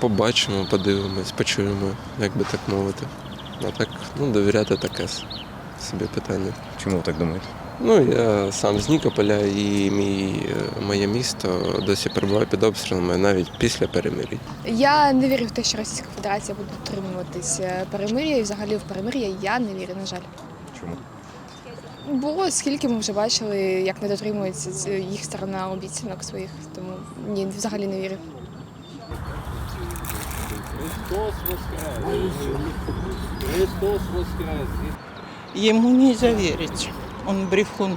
Побачимо, подивимось, почуємо, як би так мовити. А так, ну, довіряти таке собі питання. Чому ви так думаєте? Ну, я сам з Нікополя і мій, е, моє місто досі перебуває під обстрілами навіть після перемир'я. Я не вірю в те, що Російська Федерація буде дотримуватись е, перемир'я і взагалі в перемир'я я не вірю, на жаль. Чому? Бо скільки ми вже бачили, як не дотримується їх сторона обіцянок своїх, тому ні, взагалі не вірю. Ему нельзя верить. Он брехун,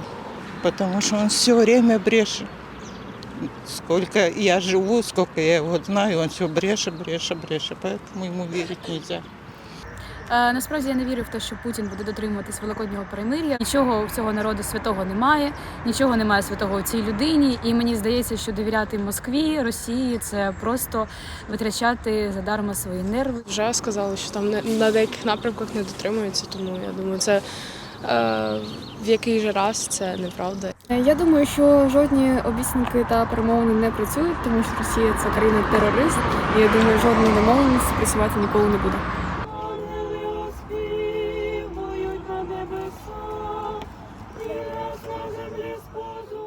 потому что он все время брешет. Сколько я живу, сколько я его знаю, он все брешет, брешет, брешет. Поэтому ему верить нельзя. Е, Насправді я не вірю в те, що Путін буде дотримуватись великоднього перемир'я. Нічого в цього народу святого немає, нічого немає святого у цій людині. І мені здається, що довіряти Москві, Росії це просто витрачати задарма свої нерви. Вже сказали, що там не- на деяких напрямках не дотримуються, тому я думаю, це е, в який же раз це неправда. Я думаю, що жодні обіцянки та перемовини не працюють, тому що Росія це країна-терорист, і я думаю, жодної домовленості працювати ніколи не буде. Землі спокій.